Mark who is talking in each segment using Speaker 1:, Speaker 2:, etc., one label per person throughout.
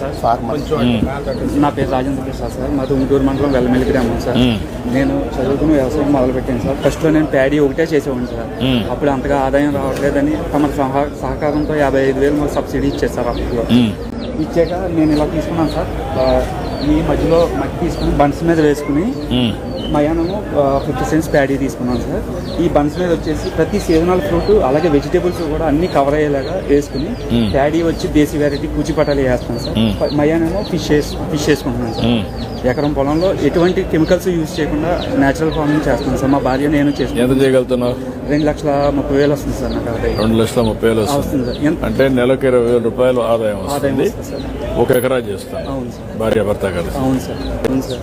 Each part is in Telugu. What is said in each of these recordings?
Speaker 1: సార్.
Speaker 2: ఫార్మర్.
Speaker 1: నా పేరు రాజేంద్ర ప్రసాద్ సార్. మాది ఉంటూరు మండలం వెల్లమెల్లి గ్రామం సార్. నేను చదువుకుని వ్యవసాయం మొదలు పెట్టాను సార్. ఫస్ట్లో నేను ప్యాడీ ఒకటే చేసేవాడిని సార్. అప్పుడు అంతగా ఆదాయం రావట్లేదని తమ సహ- సహకారంతో యాభై ఐదు వేలు మాకు సబ్సిడీ ఇచ్చారు సార్ అప్పట్లో ఇచ్చాక నేను ఇలా తీసుకున్నాను సార్. ఈ మధ్యలో మట్టి తీసుకుని బన్స్ మీద వేసుకుని మయానము ఫిఫ్టీ సెంట్స్ ప్యాడీ తీసుకున్నాను సార్. ఈ బన్స్ మీద వచ్చేసి ప్రతి సీజనల్ ఫ్రూట్ అలాగే వెజిటేబుల్స్ కూడా అన్ని కవర్ అయ్యేలాగా వేసుకుని ప్యాడీ వచ్చి దేశీ వెరైటీ కూచిపటాలు వేస్తాను సార్. మయానేమో ఫిష్ ఫిష్ వేసుకుంటున్నాను సార్. ఎకరం పొలంలో ఎటువంటి కెమికల్స్ యూజ్ చేయకుండా నేచురల్ ఫార్మింగ్ చేస్తున్నాను సార్. మా భార్య నేను
Speaker 3: ఎంత చేయగలుగుతున్నావు?
Speaker 1: రెండు లక్షల ముప్పై వేలు వస్తుంది సార్ నాకు
Speaker 3: రెండు లక్షల ముప్పై వేలు వస్తుంది.
Speaker 1: సార్.
Speaker 3: అంటే నెలకు ఇరవై వేల రూపాయలు ఆదాయం
Speaker 1: ఆదాయం
Speaker 3: వస్తుంది. ఒక ఎకరా చేస్తాను భార్య భర్త
Speaker 1: అవును సార్. అవును సార్.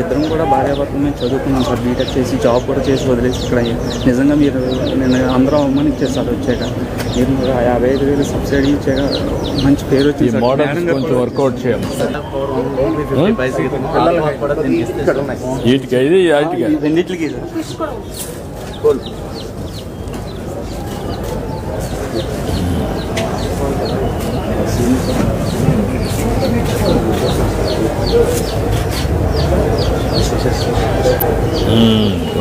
Speaker 1: ఇద్దరం కూడా భార్యాభర్తలు మేము చదువుకున్నాం సార్. బీటెక్ చేసి జాబ్ కూడా చేసి వదిలేసి ఇక్కడ నిజంగా మీరు నేను అందరం అమ్మని ఇచ్చేసారు వచ్చాక. మీరు ఆ యాభై ఐదు వేలు సబ్సిడీ ఇచ్చాక మంచి పేరు వచ్చింది
Speaker 3: కొంచెం
Speaker 1: కూడా
Speaker 3: వర్కౌట్ చేయాలి. వీటికి
Speaker 1: రెండిట్లకి సార్.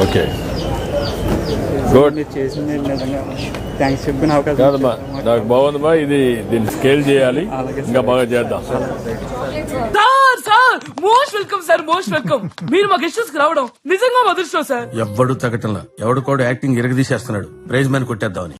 Speaker 3: ఓకే గుడ్
Speaker 1: మీరు చేసింది నిజంగా థ్యాంక్స్ చెప్పిన అవకాశం
Speaker 3: కాదమ్మా నాకు బాగుందమ్మా ఇది దీన్ని స్కేల్ చేయాలి. ఇంకా బాగా చేద్దాం.
Speaker 4: Sir sir most welcome sir most welcome మీరు మా గెస్ట్ హౌస్కి రావడం నిజంగా మా అదృష్టం సార్.
Speaker 5: ఎవ్వడు తగ్గటంలా ఎవడు కూడా యాక్టింగ్ ఇరగదీసేస్తున్నాడు. Prize man కొట్టేద్దామని.